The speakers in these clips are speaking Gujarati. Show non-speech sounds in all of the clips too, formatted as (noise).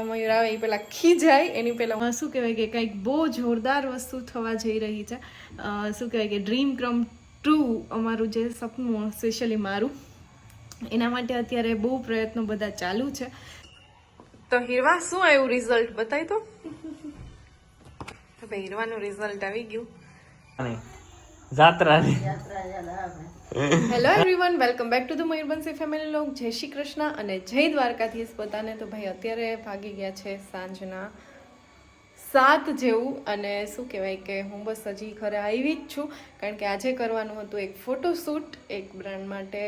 હવે મયુર આવે એ પહેલાં ખીજાય એની પહેલાં શું કહેવાય કે કંઈક બહુ જોરદાર વસ્તુ થવા જઈ રહી છે. શું કહેવાય કે ડ્રીમ ક્રમ ટુ અમારું જે સપનું સ્પેશિયલી મારું એના માટે અત્યારે બહુ પ્રયત્નો બધા ચાલુ છે. તો હીરવા શું આવ્યું રિઝલ્ટ બતાવી તો. તો હીરવાનું રિઝલ્ટ આવી ગયું. જાત્રા. Hello everyone welcome back to the Mayurbansi family લોક જય શ્રી કૃષ્ણ અને જય દ્વારકાધીશ પોતાને તો ભાઈ, અત્યારે ભાગી ગયા છે સાંજના સાત જેવું અને શું કહેવાય કે હું બસ હજી ઘરે આવી જ છું, કારણ કે આજે કરવાનું હતું એક ફોટોશૂટ એક બ્રાન્ડ માટે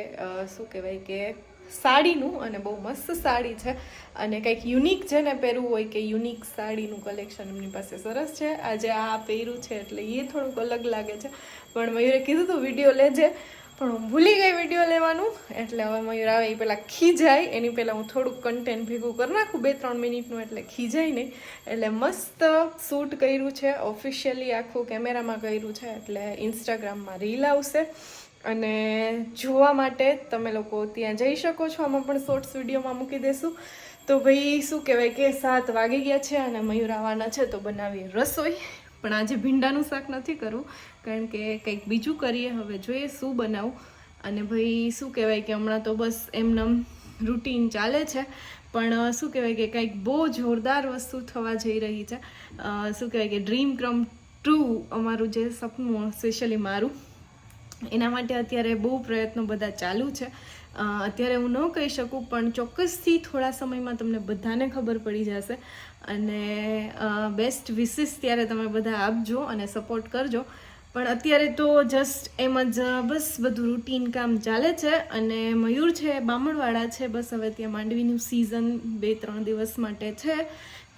શું કહેવાય કે સાડીનું અને બહુ મસ્ત સાડી છે અને કંઈક યુનિક છે ને પહેરવું હોય કે યુનિક સાડીનું કલેક્શન એમની પાસે સરસ છે. આજે આ પહેર્યું છે એટલે એ થોડુંક અલગ લાગે છે. પણ મયુરે કીધું હતું વીડિયો લેજે. પણ હું ભૂલી ગઈ વીડિયો લેવાનું. એટલે હવે મયુર આવે એ પહેલાં ખીજાય. એની પહેલાં હું થોડુંક કન્ટેન્ટ ભેગું કરી નાખું. બે, ત્રણ મિનિટનું એટલે ખીજાય નહીં. એટલે મસ્ત શૂટ કર્યું છે. ઓફિશિયલી આખું કેમેરામાં કર્યું છે. એટલે ઇન્સ્ટાગ્રામમાં રીલ આવશે. અને જોવા માટે તમે લોકો ત્યાં જઈ શકો છો. આમાં પણ શોર્ટ્સ વિડીયોમાં મૂકી દેશું. તો ભાઈ, શું કહેવાય કે સાત વાગી ગયા છે અને મયુર આવવાના છે તો બનાવીએ રસોઈ. પણ આજે ભીંડાનું શાક નથી કરવું કારણ કે કંઈક બીજું કરીએ, હવે જોઈએ શું બનાવું. અને ભાઈ, શું કહેવાય કે હમણાં તો બસ એમનેમ રૂટીન ચાલે છે, પણ શું કહેવાય કે કંઈક બહુ જોરદાર વસ્તુ થવા જઈ રહી છે. શું કહેવાય કે ડ્રીમ ક્રમ ટુ અમારું જે સપનું સ્પેશિયલી મારું, એના માટે અત્યારે બહુ પ્રયત્નો બધા ચાલુ છે. અત્યારે હું ન કહી શકું, પણ ચોક્કસથી થોડા સમયમાં તમને બધાને ખબર પડી જશે. અને બેસ્ટ વિશિસ ત્યારે તમે બધા આપજો અને સપોર્ટ કરજો. પણ અત્યારે તો જસ્ટ એમ જ, બસ બધું રૂટીન કામ ચાલે છે અને મયુર છે બામણવાળા છે, બસ હવે ત્યાં માંડવીનું સિઝન બે ત્રણ દિવસ માટે છે.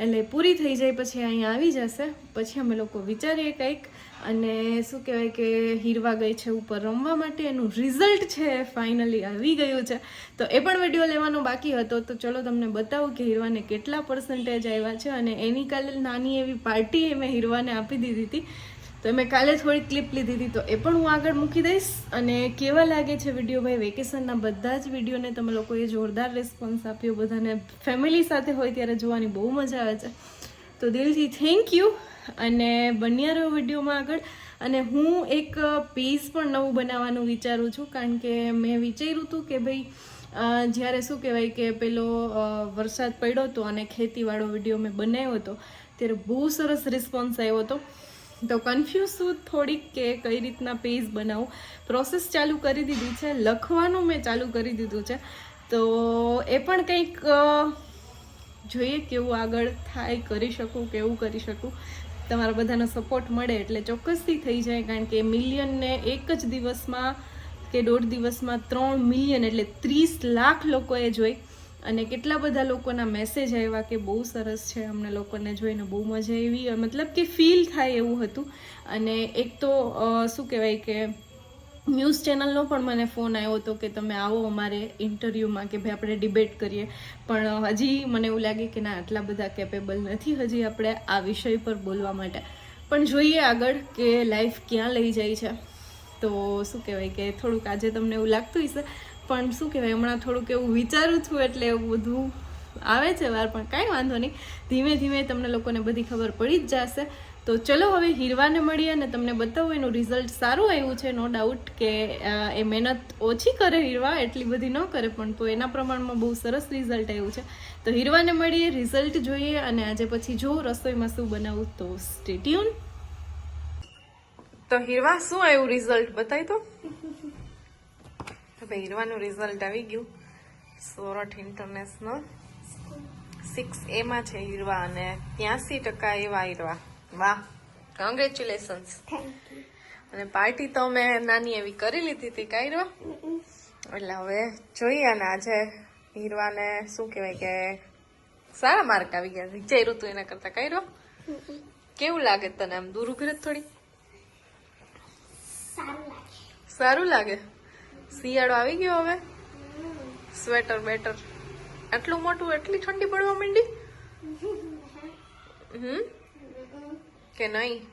એટલે પૂરી થઈ જાય પછી અહીંયા આવી જશે. પછી અમે લોકો વિચારીએ કંઈક. અને શું કહેવાય કે હીરવા ગઈ છે ઉપર રમવા માટે. એનું રિઝલ્ટ છે ફાઇનલી આવી ગયું છે. તો એ પણ વીડિયો લેવાનો બાકી હતો. તો ચલો તમને બતાવું કે હીરવાને કેટલા પર્સન્ટેજ આવ્યા છે. અને એની કાલે નાની એવી પાર્ટી મેં હીરવાને આપી દીધી હતી. તો મેં કાલે થોડી ક્લિપ લીધી હતી, તો એ પણ હું આગળ મૂકી દઈશ. અને કેવા લાગે છે વીડિયો ભાઈ વેકેશનના બધા જ વિડીયોને તમે લોકોએ જોરદાર રિસ્પોન્સ આપ્યો, બધાને ફેમિલી સાથે હોય ત્યારે જોવાની બહુ મજા આવે છે. તો દિલથી થેન્ક યુ અને બન્યા રહ્યો વિડીયોમાં આગળ. અને હું એક પીસ પણ નવું બનાવવાનું વિચારું છું, કારણ કે મેં વિચાર્યું હતું કે ભાઈ જ્યારે શું કહેવાય કે પેલો વરસાદ પડ્યો હતો અને ખેતીવાળો વીડિયો મેં બનાવ્યો હતો, ત્યારે બહુ સરસ રિસ્પોન્સ આવ્યો હતો. તો કન્ફ્યુઝ છું થોડીક કે કઈ રીતના પેજ બનાવું. પ્રોસેસ ચાલુ કરી દીધી છે. લખવાનું મેં ચાલુ કરી દીધું છે. તો એ પણ કંઈક જોઈએ કેવું આગળ થાય, કરી શકું કેવું કરી શકું. તમારા બધાનો સપોર્ટ મળે એટલે ચોક્કસથી થઈ જાય. કારણ કે મિલિયનને એક જ દિવસમાં કે દોઢ દિવસમાં ત્રણ મિલિયન એટલે ત્રીસ લાખ લોકોએ જોઈ. અને કેટલા બધા લોકોના મેસેજ આવ્યા કે બહુ સરસ છે, અમને લોકોને જોઈને બહુ મજા આવી મતલબ કે ફીલ થાય એવું હતું. અને એક તો શું કહેવાય કે ન્યૂઝ ચેનલનો પણ મને ફોન આવ્યો હતો કે તમે આવો અમારે ઇન્ટરવ્યૂમાં કે ભાઈ આપણે ડિબેટ કરીએ. પણ હજી મને એવું લાગે કે ના, આટલા બધા કેપેબલ નથી હજી આપણે આ વિષય પર બોલવા માટે. પણ જોઈએ આગળ કે લાઈફ ક્યાં લઈ જાય છે. તો શું કહેવાય કે થોડુંક આજે તમને એવું લાગતું હશે. પણ શું કહેવાય, હમણાં થોડુંક એવું વિચારું છું એટલે એવું બધું આવે છે વાર, પણ કાંઈ વાંધો નહીં. ધીમે ધીમે તમને લોકોને બધી ખબર પડી જ જશે. તો ચલો હવે હીરવાને મળીએ અને તમને બતાવું એનું રિઝલ્ટ સારું આવ્યું છે નો ડાઉટ કે એ મહેનત ઓછી કરે હીરવા, એટલી બધી ન કરે, પણ તો એના પ્રમાણમાં બહુ સરસ રિઝલ્ટ આવ્યું છે. તો હીરવાને મળીએ રિઝલ્ટ જોઈએ અને આજે પછી જો રસોઈમાં શું બનાવું તો સ્ટેટ્યુન તો હીરવા, શું આવ્યું રિઝલ્ટ બતાવી તો. ભાઈ હીરવાનું રિઝલ્ટ આવી ગયું. સોરઠ ઇન્ટરનેશનલ સિક્સ એમાં છે હીરવા અને ત્યાંસી ટકા એવા હીરવા. વાહ કોંગ્રેચ્યુલેશન્સ અને પાર્ટી તો મેં નાની એવી કરી લીધી હતી કાંઈ એટલે હવે જોઈએ અને આજે હીરવાને શું કહેવાય કે સારા માર્ક આવી ગયા વિજય ઋતુ એના કરતા કાંઈ કેવું લાગે તને? આમ દૂર ઉઘરે થોડી સારું લાગે? શિયાળો આવી ગયો હવે. સ્વેટર બેટર આટલું મોટું એટલી ઠંડી પડવા માંડી? (laughs) હમ? કે નહીં?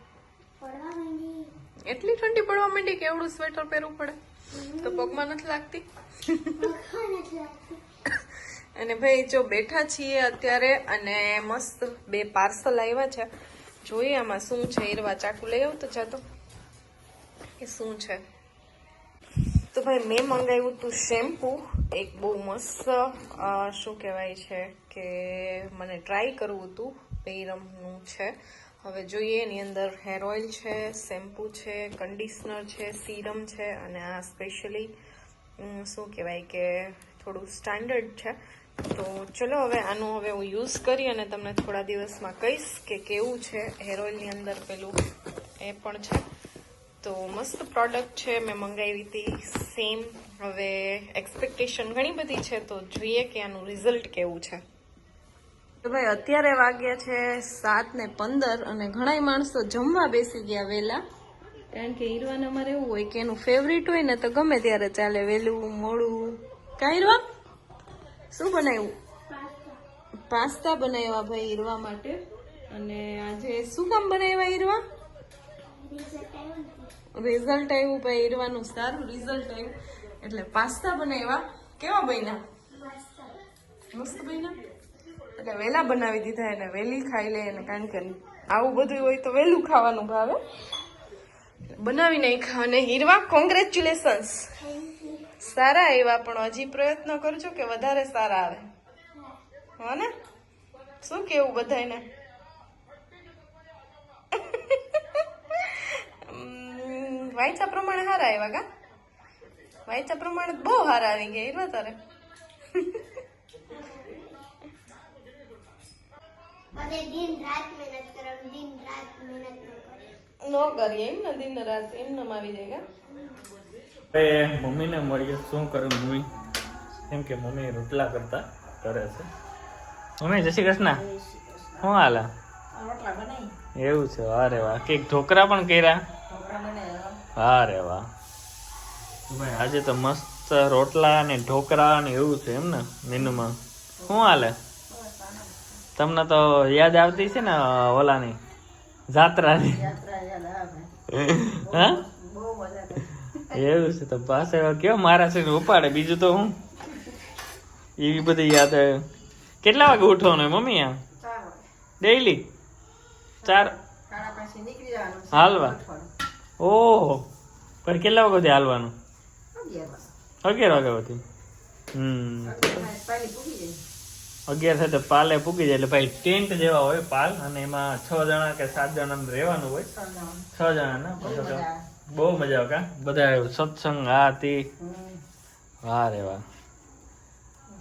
એટલી ઠંડી પડવા માંડી કે એવડું સ્વેટર પહેરવું પડે. તો પગમાં નથી લાગતી? (laughs) અને ભાઈ જો બેઠા છીએ અત્યારે અને મસ્ત બે પાર્સલ આવ્યા છે. જોઈએ આમાં શું છે ઈરવા ચાકુ લઈ આવતો તો જાતો. કે શું છે? તો ભાઈ મેં મંગાવ્યું હતું શેમ્પૂ. એક બહુ મસ્ત શું કહેવાય છે કે મને ટ્રાય કરવું હતું પેરમનું છે. હવે જોઈએ એની અંદર હેર ઓઇલ છે, શેમ્પૂ છે કન્ડિશનર છે સીરમ છે અને આ સ્પેશિયલી શું કહેવાય કે થોડું સ્ટાન્ડર્ડ છે. તો ચલો હવે આનું હવે હું યુઝ કરી અને તમને થોડા દિવસમાં કહીશ કે કેવું છે હેર ઓઇલની અંદર પેલું એ પણ છે. તો મસ્ત પ્રોડક્ટ છે. મેં મંગાવી હતી સેમ હવે એક્સપેક્ટેશન ઘણી બધી છે. તો જોઈએ કે આનું રિઝલ્ટ કેવું છે. તો ભાઈ, અત્યારે વાગ્યા છે સાત ને પંદર અને ઘણાય માણસો જમવા બેસી ગયા વહેલા કારણ કે હીરવાન અમારે એવું હોય કે એનું ફેવરિટ હોય ને તો ગમે ત્યારે ચાલે. વહેલું મોડું. કાંઈ હીરવા શું બનાવ્યું? પાસ્તા. બનાવ્યા ભાઈ હીરવા માટે. અને આજે શું કામ બનાવ્યા હીરવા રિઝલ્ટ આવ્યું ભાઈ હીરવાનું સારું રિઝલ્ટ આવ્યું. એટલે પાસ્તા બનાવ્યા. કેવા બન્યા? મસ્ત બન્યા? એટલે વહેલા બનાવી દીધા એને વહેલી ખાઈ લે એને, કારણ કે આવું બધું હોય તો વહેલું ખાવાનું ભાવે. બનાવી નાખ્યા અને હીરવા. કોંગ્રેચ્યુલેશન્સ સારા એવા પણ હજી પ્રયત્ન કરજો કે વધારે સારા આવે. હા ને શું કેવું બધાને વાંચા પ્રમાણે હારા આવ્યા કા? વાંચા પ્રમાણે બહુ હારા આવી ગયા હીરવા તારે. ન કરીએ એમ ને દિન રાત એમ નમ આવી જાય કા? એ મમ્મીને મળીએ શું કરે મમ્મી? કેમ કે મમ્મી રોટલા કરતા કરે છે. મમ્મી જય શ્રી કૃષ્ણ. શું હાલા? એવું છે અરે વાહ. કંઈક ઢોકરા પણ કર્યા? હા રે વાહ. ભાઈ આજે તો મસ્ત રોટલા ને ઢોકરા ને એવું છે એમ ને મેનુમાં શું હાલે? તમને તો યાદ આવતી છે ને ઓલાની? જાત્રાની? હા? એવું છે તો પાસે કેવો મારા છે ઉપાડે બીજું તો હું? એવી બધી યાદ આવે. કેટલા વાગે ઉઠવાનું મમ્મી આ ડેઈલી ચાર? હાલવા. ઓહો. પણ કેટલા વાગ્યાથી હાલવાનું? અગિયાર વાગ્યા સુધી હમ. અગિયાર થાય તો પાલે પૂગી જાય. એટલે ભાઈ ટેન્ટ જેવા હોય પાલ અને એમાં છ જણા કે સાત જણા રહેવાનું હોય. છ જણા. ના? તો બહુ મજા આવે. કા? બધા સત્સંગ આ તે વાહ રે વાહ.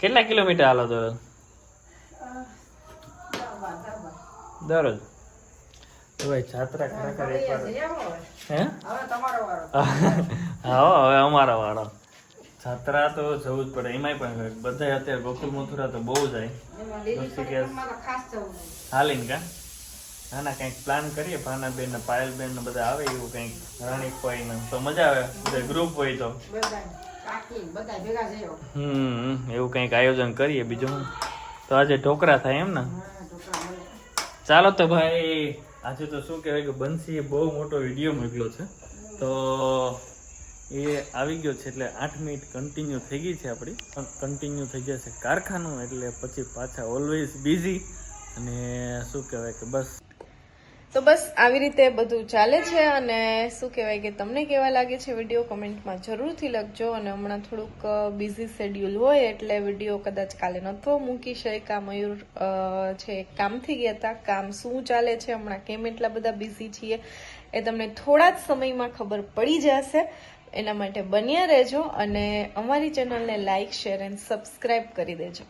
કેટલા કિલોમીટર હાલો તો દરરોજ? ભાઈ જાત્રા એકવાર હે? (laughs) હા હવે અમારો વાળો જાત્રા તો જવું જ પડે. એમાંય પણ બધા અત્યારે ગોકુલ મથુરા તો બહુ જાય હાલીને કા? ના ના કંઈક પ્લાન કરીએ. ભાનાબેન ને પાયલબેન ને બધા આવે એવું કંઈક. રાણીક હોય ને. તો મજા આવે. બધા ગ્રુપ હોય તો. હમ એવું કંઈક આયોજન કરીએ બીજું. તો આજે ઢોકરા થાય એમ ને? ચાલો તો ભાઈ આજે તો શું કહેવાય કે બંસીએ બહુ મોટો વીડિયો મોકલ્યો છે. તો એ આવી ગયો છે એટલે આઠ મિનિટ કન્ટિન્યુ થઈ ગઈ છે આપણી. પણ કન્ટિન્યુ થઈ જશે કારખાનું એટલે પછી પાછા ઓલવેઝ બિઝી અને શું કહેવાય કે બસ. તો બસ આવી રીતે બધું ચાલે છે અને શું કહેવાય કે તમને કેવા લાગે છે વીડિયો? કમેન્ટમાં જરૂરથી લખજો અને હમણાં થોડુંક બિઝી શેડ્યુલ હોય એટલે વીડિયો કદાચ કાલે નહોતો મૂકી શકા મયુર છે કામથી ગયા હતા. કામ શું ચાલે છે? હમણાં કેમ એટલા બધા બિઝી છીએ? એ તમને થોડા જ સમયમાં ખબર પડી જશે. એના માટે બન્યા રહેજો અને અમારી ચેનલને લાઇક શેર એન્ડ સબસ્ક્રાઇબ કરી દેજો.